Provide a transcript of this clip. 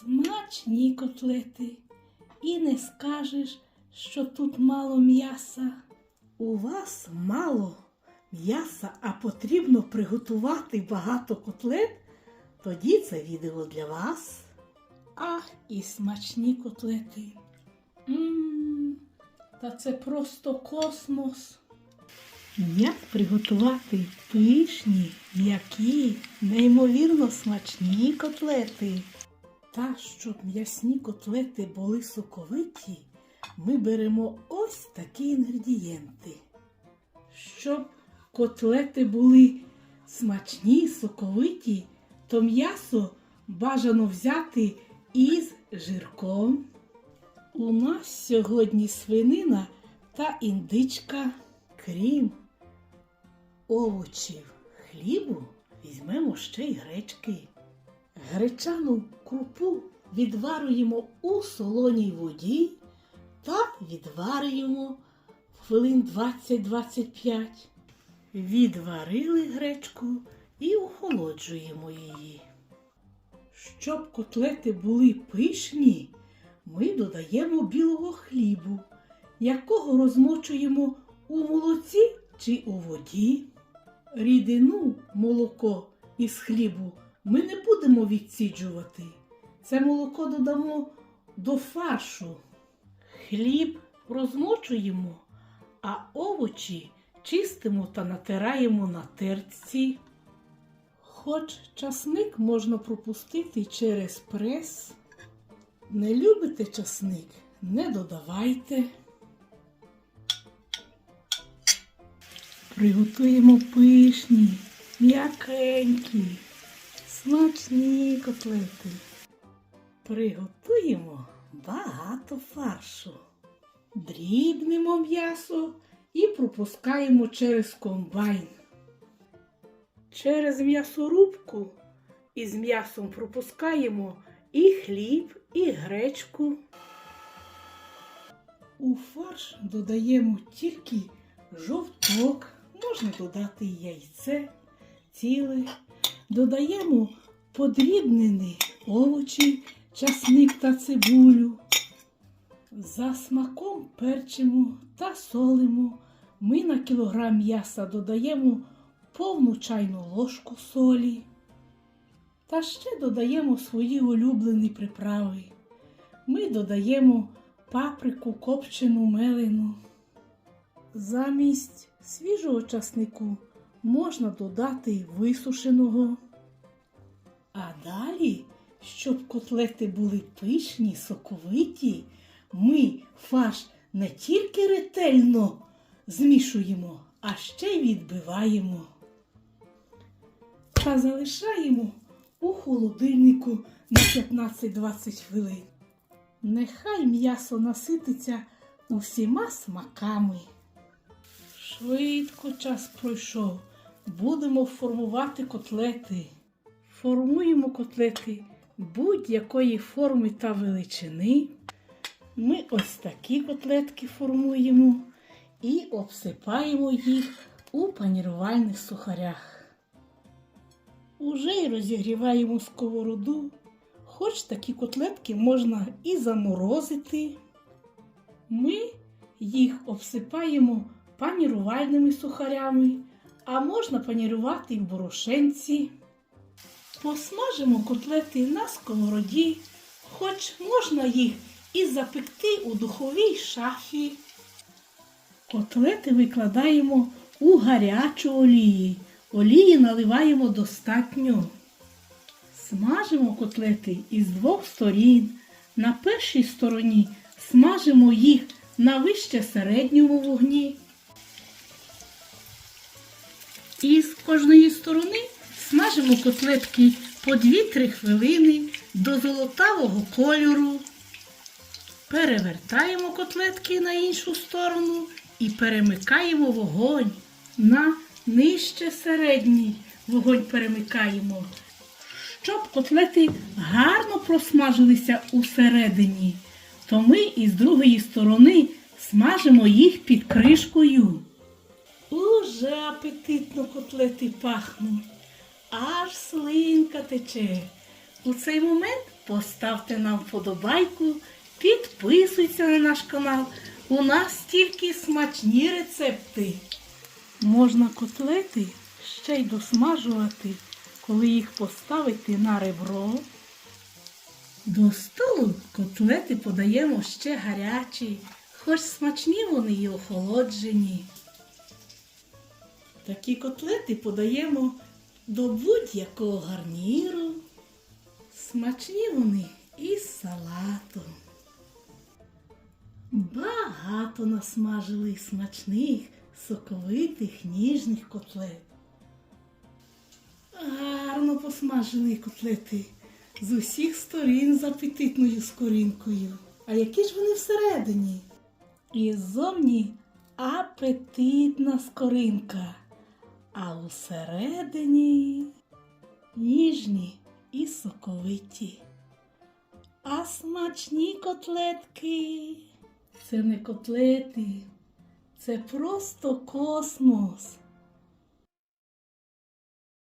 Смачні котлети. І не скажеш, що тут мало м'яса. У вас мало м'яса, а потрібно приготувати багато котлет, тоді це відео для вас. Ах, і смачні котлети. Мм, та це просто космос. Як приготувати пишні, м'які, неймовірно смачні котлети? Та щоб м'ясні котлети були соковиті, ми беремо ось такі інгредієнти. Щоб котлети були смачні, соковиті, то м'ясо бажано взяти із жирком. У нас сьогодні свинина та індичка. Крім овочів хлібу, візьмемо ще й гречки. Гречану крупу відварюємо у солоній воді та відварюємо хвилин 20-25. Відварили гречку і охолоджуємо її. Щоб котлети були пишні, ми додаємо білого хлібу, якого розмочуємо у молоці чи у воді. Рідину молоко із хлібу ми не будемо відсіджувати. Це молоко додамо до фаршу. Хліб розмочуємо, а овочі чистимо та натираємо на тертці. Хоч часник можна пропустити через прес. Не любите часник, не додавайте. Приготуємо пишні, м'якенькі, смачні котлети. Приготуємо багато фаршу. Дрібнемо м'ясо і пропускаємо через комбайн. Через м'ясорубку із м'ясом пропускаємо і хліб, і гречку. У фарш додаємо тільки жовток, можна додати яйце ціле. Додаємо подрібнені овочі, часник та цибулю. За смаком перчимо та солимо. Ми на кілограм м'яса додаємо повну чайну ложку солі. Та ще додаємо свої улюблені приправи. Ми додаємо паприку копчену мелену. Замість свіжого часнику можна додати висушеного. А далі, щоб котлети були пишні, соковиті, ми фарш не тільки ретельно змішуємо, а ще й відбиваємо. Та залишаємо у холодильнику на 15-20 хвилин. Нехай м'ясо насититься усіма смаками. Швидко час пройшов. Будемо формувати котлети. Формуємо котлети будь-якої форми та величини. Ми ось такі котлетки формуємо і обсипаємо їх у панірувальних сухарях. Уже й розігріваємо сковороду. Хоч такі котлетки можна і заморозити. Ми їх обсипаємо панірувальними сухарями, а можна панірувати в борошенці. Посмажимо котлети на сковороді, хоч можна їх і запекти у духовій шафі. Котлети викладаємо у гарячу олії. Олії наливаємо достатньо. Смажимо котлети із двох сторін. На першій стороні смажимо їх на вище середньому вогні. І з кожної сторони смажимо котлетки по 2-3 хвилини до золотавого кольору. Перевертаємо котлетки на іншу сторону і перемикаємо вогонь на нижче середній. Вогонь перемикаємо, щоб котлети гарно просмажилися усередині, то ми із другої сторони смажимо їх під кришкою. Уже апетитно котлети пахнуть, аж слинка тече. У цей момент поставте нам вподобайку, підписуйтесь на наш канал. У нас тільки смачні рецепти. Можна котлети ще й досмажувати, коли їх поставити на ребро. До столу котлети подаємо ще гарячі, хоч смачні вони й охолоджені. Такі котлети подаємо до будь-якого гарніру. Смачні вони із салатом. Багато насмажили смачних, соковитих, ніжних котлет. Гарно посмажили котлети з усіх сторін з апетитною скоринкою. А які ж вони всередині? І ззовні апетитна скоринка, а усередині ніжні і соковиті. А смачні котлетки. Це не котлети, це просто космос.